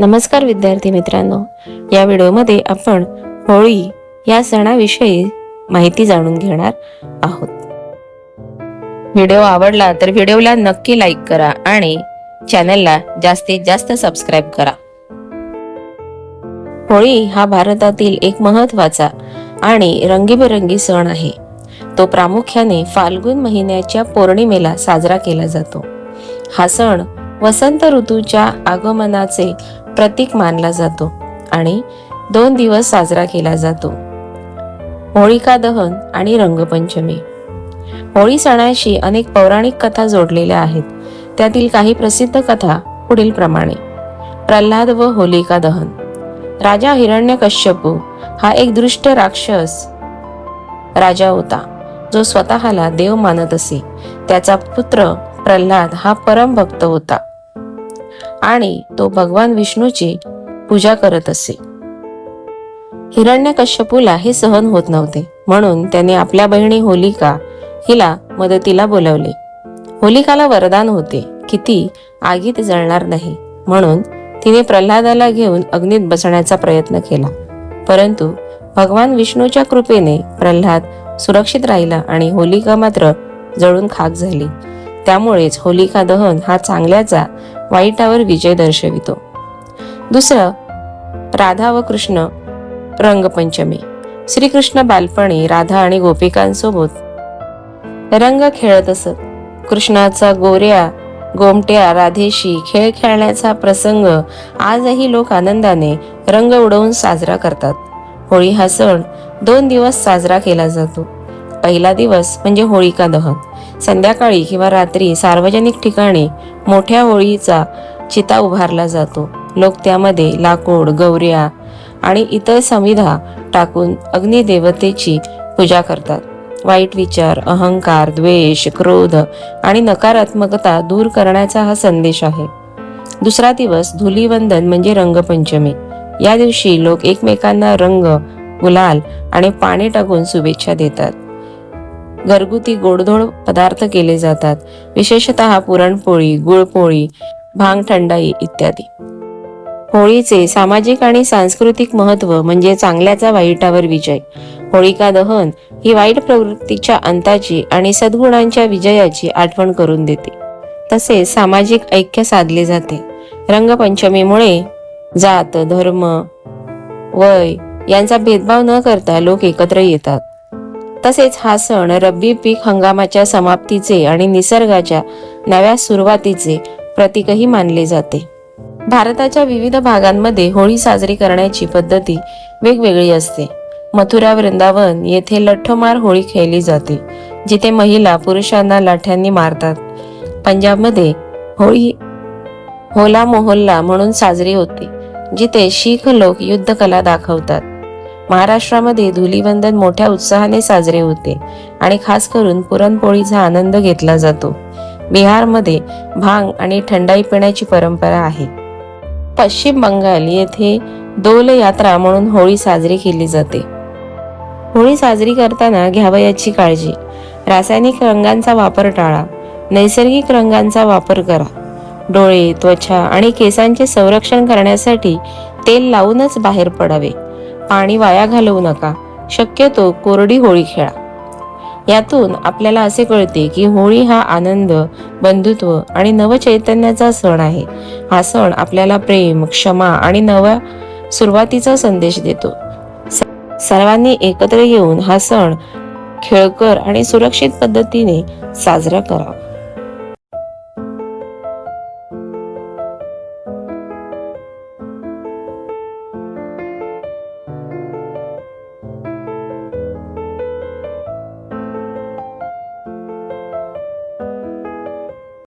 नमस्कार विद्यार्थी मित्रांनो. या व्हिडिओमध्ये आपण होळी या सणाविषयी माहिती जाणून घेणार आहोत. व्हिडिओ आवडला तर व्हिडिओला नक्की लाईक करा आणि चॅनलला जास्तीत जास्त सबस्क्राईब करा. होळी हा भारतातील एक महत्त्वाचा आणि रंगीबेरंगी सण आहे. तो प्रामुख्याने फाल्गुन महिन्याच्या पौर्णिमेला साजरा केला जातो. हा सण वसंत ऋतूच्या आगमनाचे प्रतीक मानला जातो आणि दोन दिवस साजरा केला जातो. होळिका दहन आणि रंगपंचमी. होळी सणाशी अनेक पौराणिक कथा जोडलेल्या आहेत. त्यातील काही प्रसिद्ध कथा पुढील प्रमाणे. प्रल्हाद व होलिका दहन. राजा हिरण्यकश्यपू हा एक दृष्ट राक्षस राजा होता जो स्वतःला देव मानत असे. त्याचा पुत्र प्रल्हाद हा परमभक्त होता. आणि तो भगवान विष्णूची पूजा करत असे. हिरण्यकश्यपूला हे सहन होत नव्हते म्हणून त्याने आपल्या बहिणी होलिका हिला मदतीला बोलवले. होलिकाला वरदान होते की ती आगीत जळणार नाही म्हणून तिने प्रल्हादाला घेऊन अग्नीत बसण्याचा प्रयत्न केला. परंतु भगवान विष्णूच्या कृपेने प्रल्हाद सुरक्षित राहिला आणि होलिका मात्र जळून खाक झाली. त्यामुळेच होलिका दहन हा चांगल्याचा वाईटावर विजय दर्शवितो. दुसरं राधा व कृष्ण रंगपंचमी. श्रीकृष्ण बालपणी राधा आणि गोपिकांसोबत रंग खेळत असत. कृष्णाचा गोऱ्या गोमट्या राधेशी खेळ खेळण्याचा प्रसंग आजही लोक आनंदाने रंग उडवून साजरा करतात. होळी हा सण दोन दिवस साजरा केला जातो. पहिला दिवस म्हणजे होळिका दहन. संध्याकाळी किंवा रात्री सार्वजनिक ठिकाणी मोठ्या होळीचा चिता उभारला जातो. लोक त्यामध्ये लाकूड गौऱ्या आणि इतर समिधा टाकून अग्निदेवतेची पूजा करतात. वाईट विचार अहंकार द्वेष क्रोध आणि नकारात्मकता दूर करण्याचा हा संदेश आहे. दुसरा दिवस धुलीवंदन म्हणजे रंगपंचमी. या दिवशी लोक एकमेकांना रंग गुलाल आणि पाणी टाकून शुभेच्छा देतात. घरगुती गोडधोड पदार्थ केले जातात. विशेषतः पुरणपोळी गुळपोळी भांग थंडाई इत्यादी. होळीचे सामाजिक आणि सांस्कृतिक महत्त्व म्हणजे चांगल्याचा वाईटावर विजय. होळिका दहन ही वाईट प्रवृत्तीच्या अंताची आणि सद्गुणांच्या विजयाची आठवण करून देते. तसेच सामाजिक ऐक्य साधले जाते. रंगपंचमीमुळे जात धर्म वय यांचा भेदभाव न करता लोक एकत्र येतात. तसेच हा सण रब्बी पीक हंगामाच्या समाप्तीचे आणि निसर्गाच्या नव्या सुरुवातीचे प्रतीकही मानले जाते. भारताच्या विविध भागांमध्ये होळी साजरी करण्याची पद्धती वेगवेगळी असते. मथुरा वृंदावन येथे लठ्ठमार होळी खेळली जाते जिथे महिला पुरुषांना लाठ्यांनी मारतात. पंजाबमध्ये होळी होला मोहल्ला म्हणून साजरी होते जिथे शीख लोक युद्धकला दाखवतात. महाराष्ट्रामध्ये धुलीवंदन मोठ्या उत्साहाने साजरे होते आणि खास करून पुरणपोळीचा आनंद घेतला जातो. बिहारमध्ये भांग आणि थंडाई पिण्याची परंपरा आहे. पश्चिम बंगाल येथे दोल यात्रा म्हणून होळी साजरी केली जाते. होळी साजरी करताना घ्यावयाची काळजी. रासायनिक रंगांचा वापर टाळा. नैसर्गिक रंगांचा वापर करा. डोळे त्वचा आणि केसांचे संरक्षण करण्यासाठी तेल लावूनच बाहेर पडावे. पाणी वाया घालवू नका. शक्यतो कोरडी होळी खेळा. यातून आपल्याला असे कळते की होळी हा आनंद बंधुत्व आणि नवचैतन्याचा सण आहे. हा सण आपल्याला प्रेम क्षमा आणि नव्या सुरुवातीचा संदेश देतो. स- सर्वांनी एकत्र येऊन हा सण खेळकर आणि सुरक्षित पद्धतीने साजरा करा